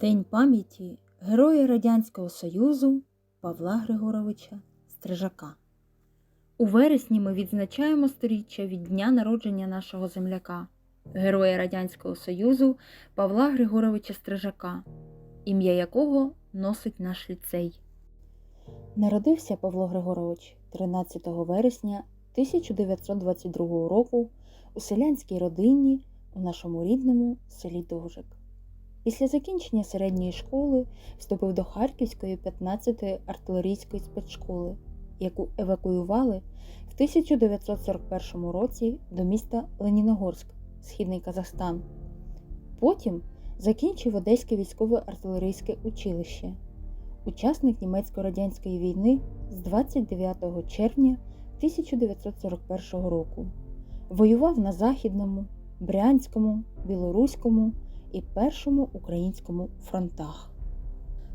День пам'яті Героя Радянського Союзу Павла Григоровича Стрижака. У вересні ми відзначаємо сторіччя від дня народження нашого земляка, Героя Радянського Союзу Павла Григоровича Стрижака, ім'я якого носить наш ліцей. Народився Павло Григорович 13 вересня 1922 року у селянській родині у нашому рідному селі Довжик. Після закінчення середньої школи вступив до Харківської 15-ї артилерійської спецшколи, яку евакуювали в 1941 році до міста Леніногорськ, Східний Казахстан. Потім закінчив Одеське військове артилерійське училище, учасник німецько-радянської війни з 29 червня 1941 року. Воював на Західному, Брянському, Білоруському і Першому українському фронтах.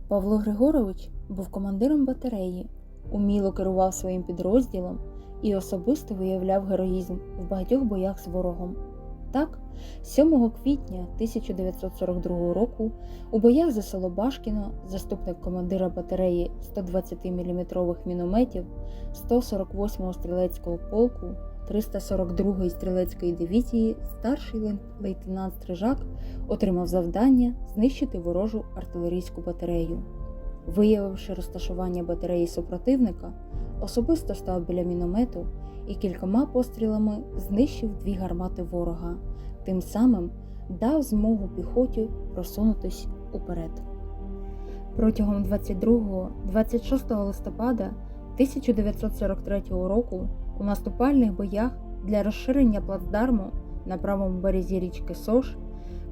Павло Григорович був командиром батареї, уміло керував своїм підрозділом і особисто виявляв героїзм в багатьох боях з ворогом. Так, 7 квітня 1942 року у боях за село Башкіно заступник командира батареї 120 мм мінометів 148-го стрілецького полку 342-ї стрілецької дивізії старший лейтенант Стрижак отримав завдання знищити ворожу артилерійську батарею. Виявивши розташування батареї супротивника, особисто став біля міномету і кількома пострілами знищив дві гармати ворога, тим самим дав змогу піхоті просунутись уперед. Протягом 22-26 листопада 1943 року у наступальних боях для розширення плацдарму на правому березі річки Сош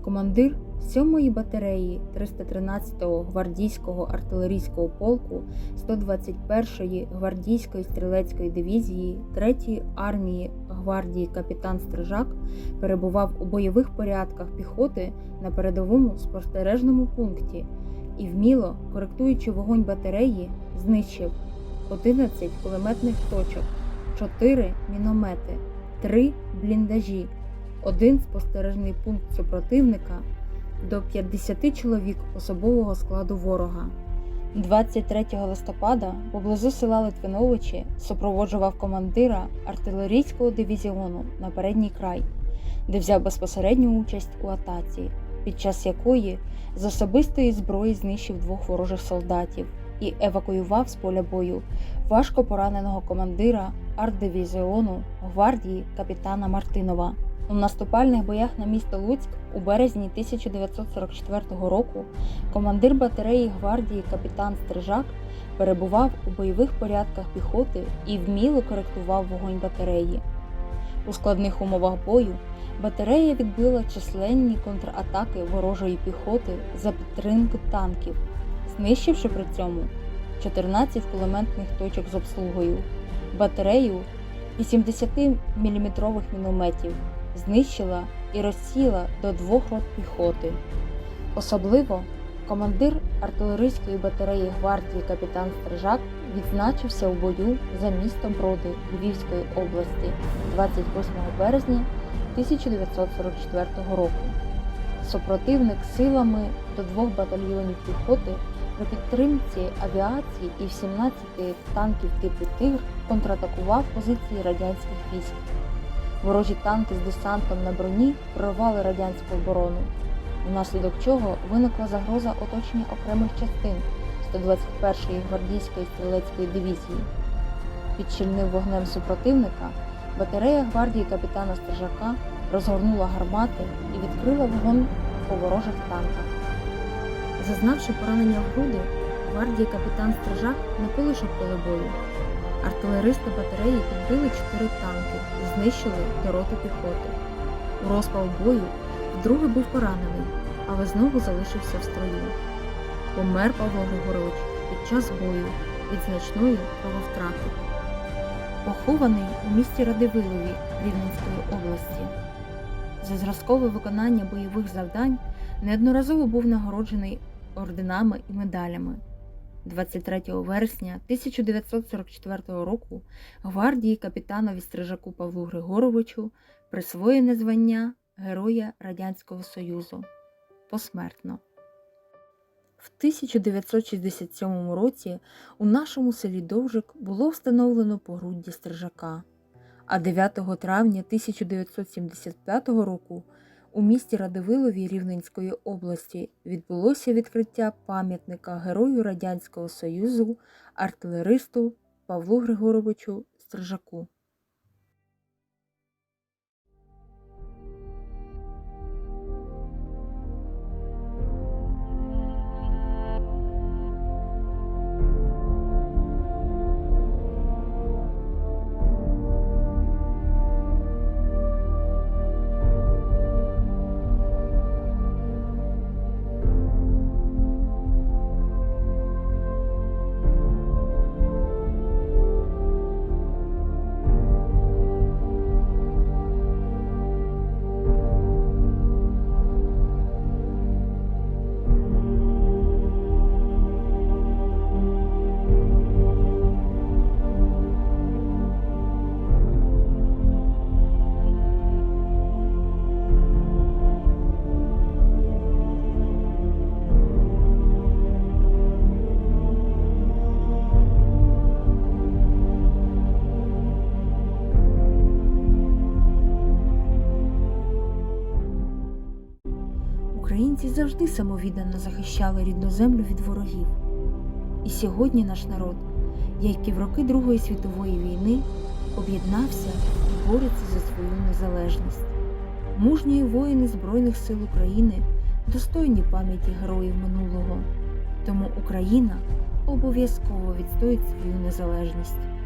командир 7-ї батареї 313-го гвардійського артилерійського полку 121-ї гвардійської стрілецької дивізії 3-ї армії гвардії капітан Стрижак перебував у бойових порядках піхоти на передовому спостережному пункті і вміло, коректуючи вогонь батареї, знищив 11 кулеметних точок, 4 міномети, 3 бліндажі, один спостережний пункт супротивника до 50 чоловік особового складу ворога. 23 листопада поблизу села Литвиновичі супроводжував командира артилерійського дивізіону на передній край, де взяв безпосередню участь у атаці, під час якої з особистої зброї знищив двох ворожих солдатів і евакуював з поля бою важко пораненого командира артдивізіону гвардії капітана Мартинова. У наступальних боях на місто Луцьк у березні 1944 року командир батареї гвардії капітан Стрижак перебував у бойових порядках піхоти і вміло коректував вогонь батареї. У складних умовах бою батарея відбила численні контратаки ворожої піхоти за підтримки танків, знищивши при цьому 14 кулеметних точок з обслугою, батарею 80-мм мінометів, знищила і розсіла до двох рот піхоти. Особливо командир артилерійської батареї гвардії капітан Стрижак відзначився у бою за місто Броди Львівської області 28 березня 1944 року. Супротивник силами до двох батальйонів піхоти при підтримці авіації і в 17 танків типу Тигр контратакував позиції радянських військ. Ворожі танки з десантом на броні прорвали радянську оборону, внаслідок чого виникла загроза оточення окремих частин 121-ї гвардійської стрілецької дивізії. Під щільним вогнем супротивника батарея гвардії капітана Стрижака розгорнула гармати і відкрила вогонь по ворожих танках. Зазнавши поранення в груди, гвардії капітан Стрижак не полишив поле бою. Артилеристи батареї підбили чотири танки і знищили до роти піхоти. У розпал бою вдруге був поранений, але знову залишився в строю. Помер Павло Григорович під час бою від значної крововтрати. Похований у місті Радивилові Рівненської області. За зразкове виконання бойових завдань неодноразово був нагороджений орденами і медалями. 23 вересня 1944 року гвардії капітанові Стрижаку Павлу Григоровичу присвоєне звання Героя Радянського Союзу посмертно. В 1967 році у нашому селі Довжик було встановлено погруддя стрижака, а 9 травня 1975 року у місті Радивилові Рівненської області відбулося відкриття пам'ятника Герою Радянського Союзу артилеристу Павлу Григоровичу Стрижаку. Завжди самовіддано захищали рідну землю від ворогів. І сьогодні наш народ, як і в роки Другої світової війни, об'єднався і бореться за свою незалежність. Мужні воїни Збройних сил України достойні пам'яті героїв минулого. Тому Україна обов'язково відстоїть свою незалежність.